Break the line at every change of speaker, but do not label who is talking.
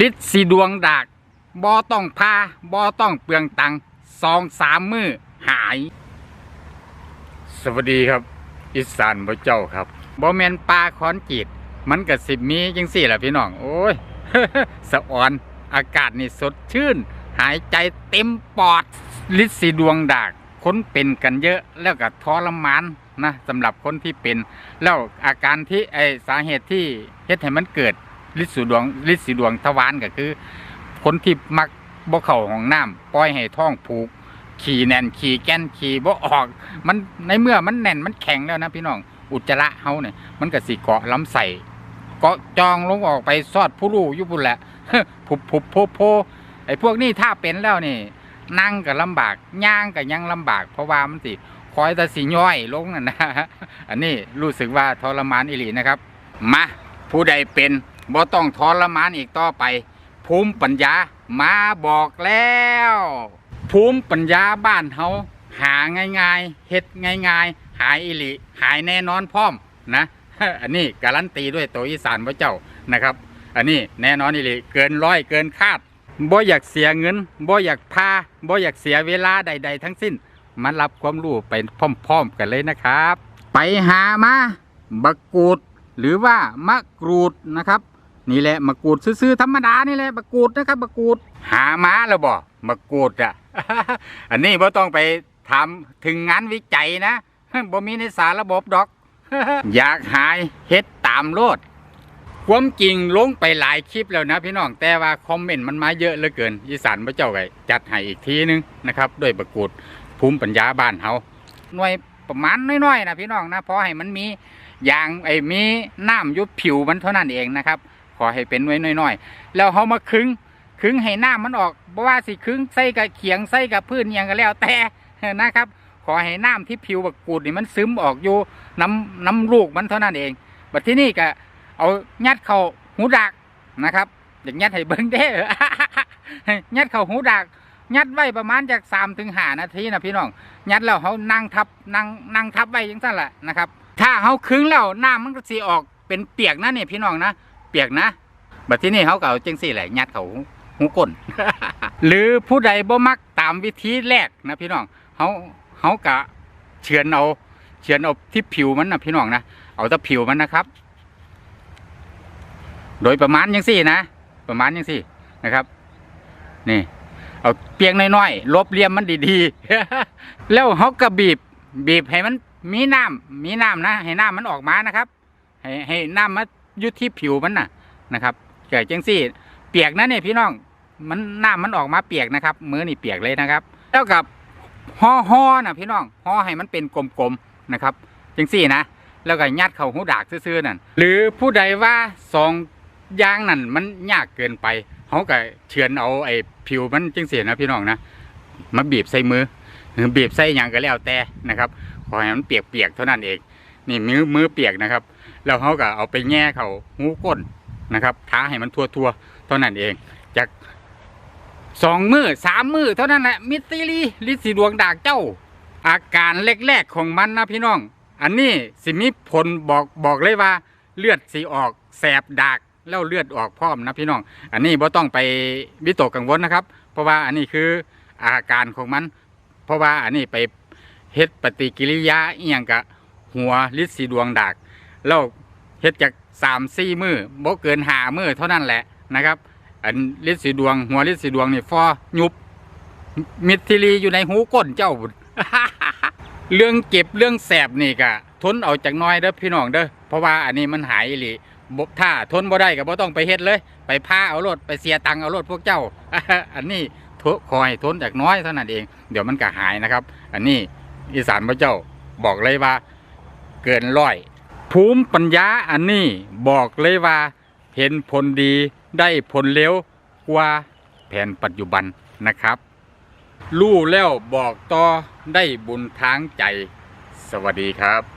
ลิศสีดวงดากบอต้องพาบอต้องเปลืองตังค์สองสามมือหาย สวัสดีครับ อิสานพระเจ้าครับบอแมนปลาคอนจีดมันกับสิบมีจังสี่แหละพี่น้อง โอ้ย สะอ่อนอากาศนี่สดชื่น หายใจเต็มปอด ลิศสีดวงดากคนเป็นกันเยอะแล้วก็ทรมานนะสำหรับคนที่เป็น แล้วอาการที่ไอสาเหตุที่เฮ็ดให้มันเกิด ลิดสีดวงลิดสีดวงทวารก็คือ คนที่มักบ่เข้าห้องน้ำปล่อยให้ท้องผูก ขี่แน่นขี่แก้นขี่บ่ออก มันในเมื่อมันแน่นมันแข็งแล้วนะพี่น้องอุจจาระเฮาเนี่ยมันก็สิเกาะลำไส้เกาะจองลงออกไปซอดผู้รู้อยู่พุ่นแหละผุบผุบโพโพไอ้พวกนี้ถ้าเป็นแล้วนี่ นั่งก็ลำบากย่างก็ยังลำบาก เพราะว่ามันสิคอยแต่สิย่อยลงนั่นนะอันนี้รู้สึกว่าทรมานอิหลีนะครับ มาผู้ใดเป็น บ่ต้องทรมานอีกต่อไป ภูมิปัญญามาบอกแล้ว ภูมิปัญญาบ้านเฮาหาง่ายๆเฮ็ดง่ายๆ หายอิลีหายแน่นอนพร้อมนะ อันนี้การันตีด้วยตัวอีสานพระเจ้านะครับ อันนี้แน่นอนอิลีเกินร้อยเกินคาดบ่อยากเสียเงินบ่อยากพาบ่อยากเสียเวลาใด ๆ ทั้งสิ้นมารับความรู้ไปพร้อมๆกันเลยนะครับ ไปหามาบักกูดหรือว่ามะกรูดนะครับ นี่แหละมะกรูดซื้อธรรมดานี่แหละมะกรูดนะครับมะกรูดหามาแล้วบ่มะกรูดอะ อันนี้บ่ต้องไปทำถึงงานวิจัยนะบ่มีในสารระบบดอก อยากหายเฮ็ดตามโลดความจริงลงไปหลายคลิปแล้วนะพี่น้องแต่ว่าคอมเมนต์มันมาเยอะเหลือเกินอีสานพระเจ้าไก่จัดให้อีกทีนึงนะครับด้วยประกูดภูมิปัญญาบ้านเฮาหน่วยประมาณน้อยๆนะพี่น้องนะเพราะให้มันมีอย่างไอ้มีน้ำยุบผิวมันเท่านั้นเองนะครับ ขอให้เป็นน่วยน้อยๆแล้วเฮามาคึงคึงให้น้ำมันออกบ่ว่าสิคึงใส่กับเขียงใส่กับพื้นหยังก็แล้วแต่นะครับ ขอให้น้ำที่ผิวบักกูดนี่มันซึมออกอยู่น้ำน้ำลูกมันเท่านั้นเองบัดที่นี่ก็เอายัดเข้าหูดักนะครับอย่างยัดให้เบิ้งเด้อยัดเข้าหูดักยัดไว้ประมาณจากสามถึงห้านาทีนะพี่น้องยัดแล้วเขานั่งทับนั่งนั่งทับไว้ยังสั้นแหละนะครับ ถ้าเขาคึงแล้วน้ำมันก็สีออกเป็นเปียกนะเนี่ยพี่น้องนะ ปียกนะบัดที่นี่เขาก็เอาจังสี่แหละยัดเข้าหูหูก้น หรือผู้ใดบ่มักตามวิธีแรกนะพี่น้องเขาเขากะเฉือนเอาเฉือนเอาที่ผิวมันนะพี่น้องนะเอาแต่ผิวมันนะครับ โดยประมาณยังสี่นะ ประมาณยังสี่นะครับ นี่ เอาเปียงน้อยๆลบเหลี่ยมมันดีๆแล้วเขาก็บีบบีบให้มันมีน้ำมีน้ำนะ ให้น้ำมันออกมานะครับ ให้ให้น้ำมัน อยุดที่ผิวมันน่ะนะครับเกิดจังสี่ เปียกนะเนี่ยพี่น้องมันน้ำมันออกมาเปียกนะครับมือนี่เปียกเลยนะครับ แล้วกับห่อห่อนะพี่น้องห่อให้มันเป็นกลมๆนะครับจังสี่นะแล้วก็ยัดเข้าหูดากซื่อๆนั่นหรือผู้ใดว่าสองยางนั่นมันยากเกินไปเขาก็เฉือนเอาไอ้ผิวมันจังเสียนะพี่น้องนะมาบีบใส่มือหรือบีบใส่อย่างก็แล้วแต่นะครับขอให้มันเปียกๆเท่านั้นเอง นี่มือมือเปียกนะครับ แล้วเขาก็เอาไปแง่เขาหูก้นนะครับท้าให้มันทัวๆเท่านั้นเองจากสองมือสามมือเท่านั้นแหละมิตรลีลิสีดวงดากเจ้า อาการแรกๆของมันนะพี่น้อง อันนี้สิมีผลบอกบอกเลยว่า เลือดสีออกแสบดากแล้วเลือดออกพร้อมนะพี่น้อง อันนี้บ่ต้องไปวิตกกังวลนะครับ เพราะว่าอันนี้คืออาการของมัน เพราะว่าอันนี้ไปเฮ็ดปฏิกิริยาอีหยังกะหัวลิสีดวงดาก แล้วเฮ็ดจากสามสี่มือบ่เกินหามือเท่านั้นแหละนะครับ อันลิดสีดวง หัวลิดสีดวงนี่ฟอยุบมิดทิลีอยู่ในหูก้นเจ้าเรื่องเก็บเรื่องแสบนี่ก็ทนเอาจากน้อยเด้อพี่น้องเด้อเพราะว่าอันนี้มันหายอีหลีบถ้าทนบ่ได้ก็บ่ต้องไปเฮ็ดเลย ไปพาเอารถไปเสียตังค์เอารถพวกเจ้า อันนี้ทนคอยทนจากน้อยเท่านั้นเอง เดี๋ยวมันก็หายนะครับ อันนี้อีสานพระเจ้าบอกเลยว่า เกินร้อย ภูมิปัญญาอันนี้บอกเลยว่าเห็นผลดีได้ผลเร็วกว่าแผนปัจจุบันนะครับรู้แล้วบอกต่อได้บุญทางใจ สวัสดีครับ